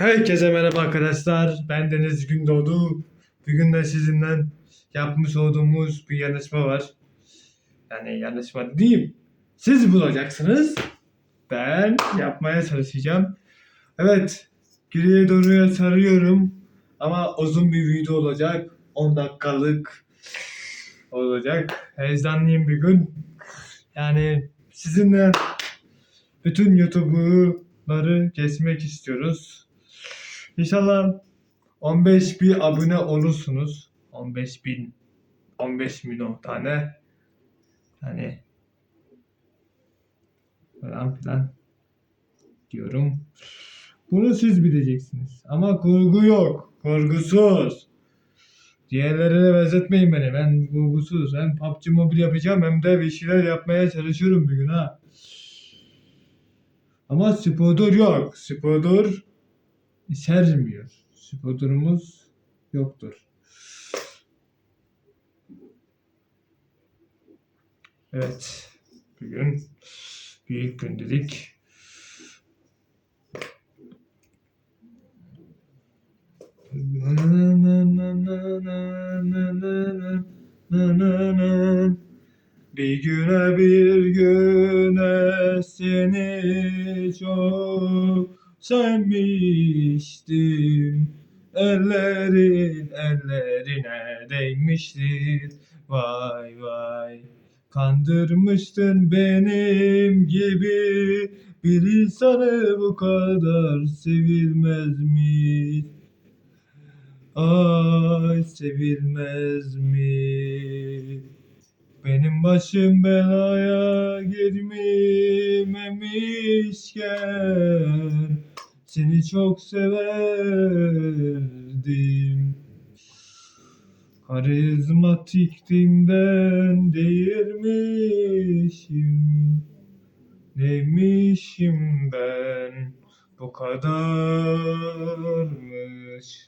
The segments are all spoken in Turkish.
Herkese merhaba arkadaşlar. Ben Deniz Gündoğdu. Bugün de sizinle yapmış olduğumuz bir yarışma var. Yani yarışma değil. Siz bulacaksınız. Ben yapmaya çalışacağım. Evet. Geriye doğru sarıyorum. Ama uzun bir video olacak. 10 dakikalık olacak. Heyecanlıyım bir gün. Yani sizinle bütün YouTube'ları geçmek istiyoruz. İnşallah 15 bin abone olursunuz. 15 bin 15 milyon tane hani falan filan diyorum. Bunu siz bileceksiniz. Ama kurgu yok. Kurgusuz. Diğerlerine benzetmeyin beni. Ben kurgusuz. Hem PUBG Mobile yapacağım hem de bir şeyler yapmaya çalışıyorum bir gün ha. Ama sponsor yok. Sponsor içermiyor. Sponsorumuz yoktur. Evet. Bugün büyük gün dedik. Bir güne bir güne seni çok sevmiştim. Ellerin ellerine değmiştir. Vay vay. Kandırmıştın benim gibi bir insanı bu kadar sevilmez mi? Ay sevilmez mi? Benim başım belaya girmemişken seni çok severdim. Karizmatiktimden değirmişim. Neymişim ben bu kadarmış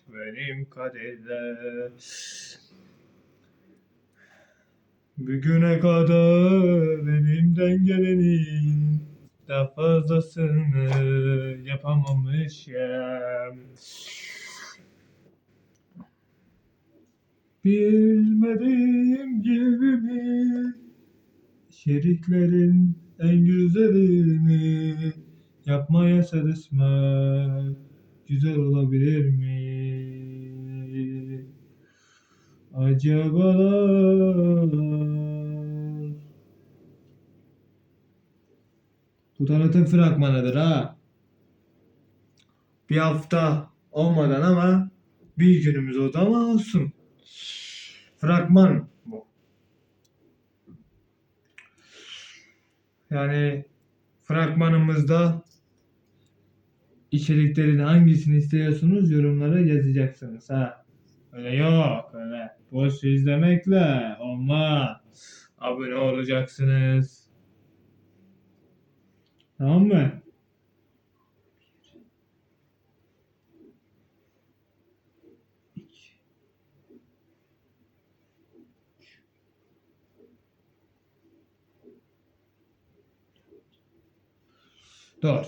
benim kaderler. Bugüne kadar elimden gelenin daha fazlasını yapamamışım. Bilmediğim gibi mi şeriklerin en güzelini yapmaya çalışmak güzel olabilir mi? Acabalar Bu tanıtım fragmanıdır ha. Bir hafta olmadan ama bir günümüz oldu ama olsun. Fragman bu. Yani fragmanımızda içeriklerin hangisini istiyorsunuz yorumlara yazacaksınız ha. Öyle yok öyle. Boş izlemekle olmaz. Abone olacaksınız. Tamam mı? Dur.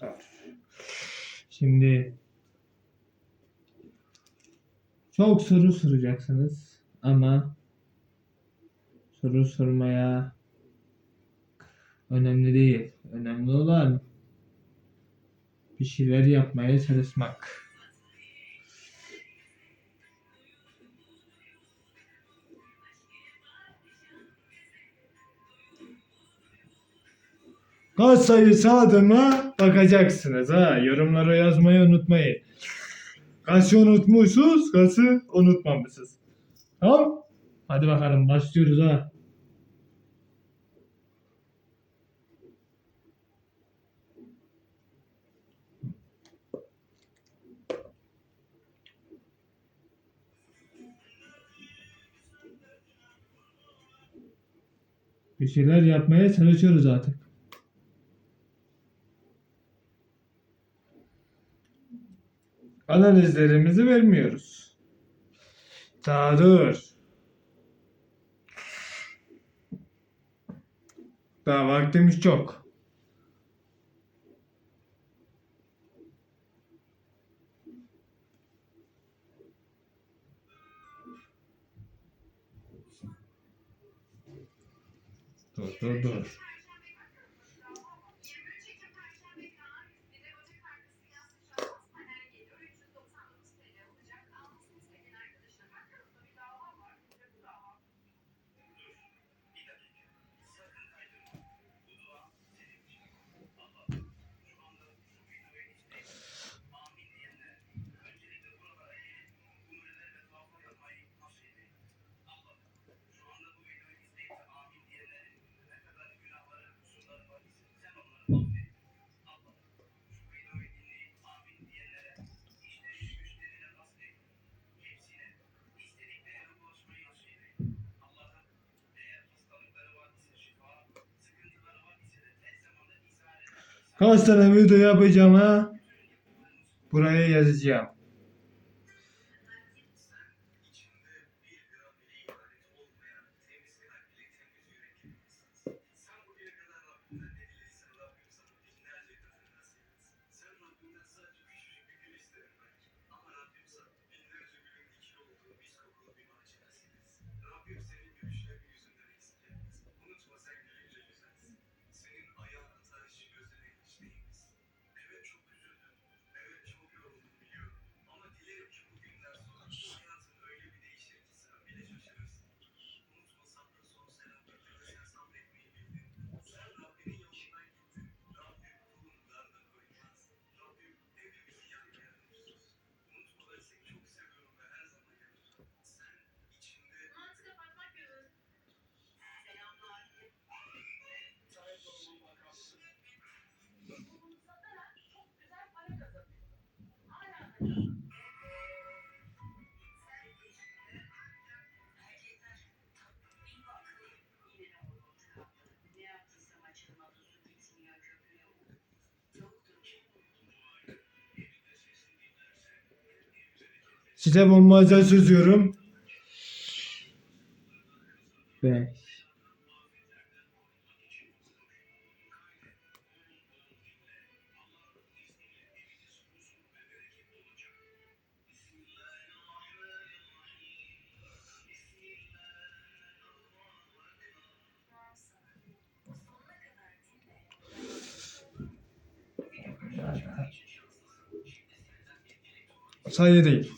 Dur. Şimdi çok soru soracaksınız ama soru sormaya önemli değil. Önemli olan bir şeyler yapmaya çalışmak. Kaç sayısı adına bakacaksınız ha. Yorumlara yazmayı unutmayın. Kaçı unutmuşuz, kaçı unutmamışız. Tamam? Hadi bakalım başlıyoruz ha. Bir şeyler yapmaya çalışıyoruz artık. Analizlerimizi vermiyoruz. Daha dur. Daha vaktimiz çok. Отож. Ну, Kaç tane video yapacağım ha? Buraya yazacağım. Size bulmaca çözüyorum. 5 Sayı değil.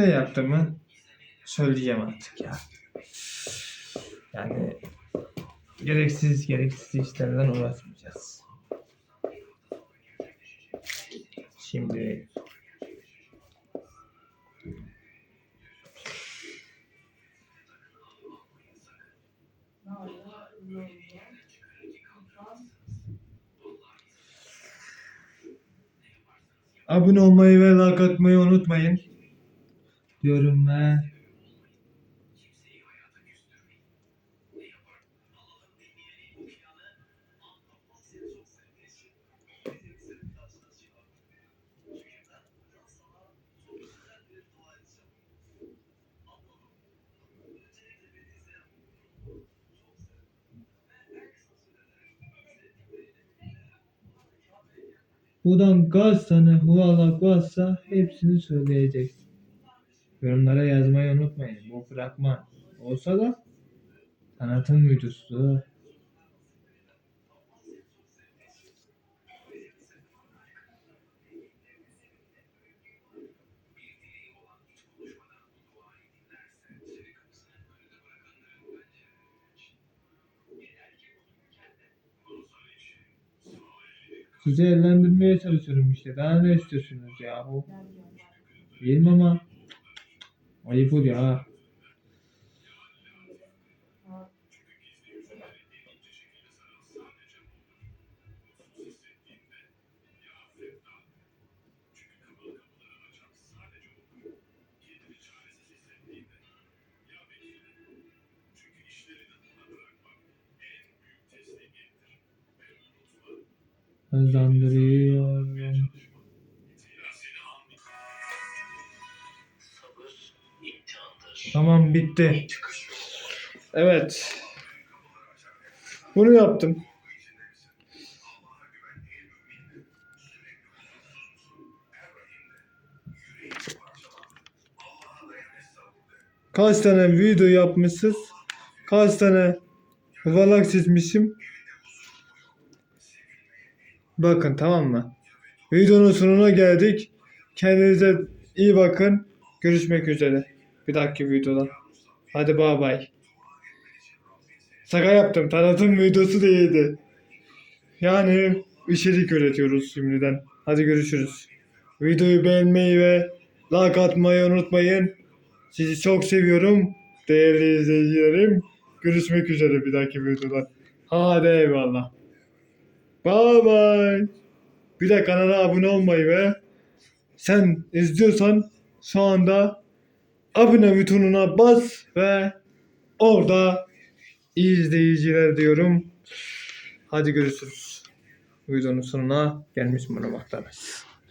Ne yaptığımı söyleyeceğim artık ya. Yani gereksiz gereksiz işlerden uğraşmayacağız. Şimdi abone olmayı ve like atmayı unutmayın. Diyorum ve Buradan kaç tane huvalak varsa hepsini söyleyeceksin. Yorumlara yazmayı unutmayın. Bu fragman olsa da tanıtım videosu. Sizi eğlendirmeye çalışıyorum işte. Daha ne istiyorsunuz yahu? Değil mi ama? Ayıp oluyor ha. Hızlandırıyorum. Tamam bitti. Evet. Bunu yaptım. kaç tane video yapmışsınız. Kaç tane yuvarlak çizmişim. Bakın tamam mı? Videonun sonuna geldik. Kendinize iyi bakın. Görüşmek üzere. Bir dahaki videoda. Hadi bay bay. Şaka yaptım. Tanıtım videosu değildi. Yani içerik üretiyoruz şimdiden. Hadi görüşürüz. Videoyu beğenmeyi ve like atmayı unutmayın. Sizi çok seviyorum. Değerli izleyicilerim. Görüşmek üzere bir dahaki videoda. Hadi eyvallah. Bye bye. Bir de kanala abone olmayı ve sen izliyorsan şu anda abone butonuna bas ve orada izleyiciler diyorum. Hadi görüşürüz. Videonun sonuna gelmiş bulunmaktayız.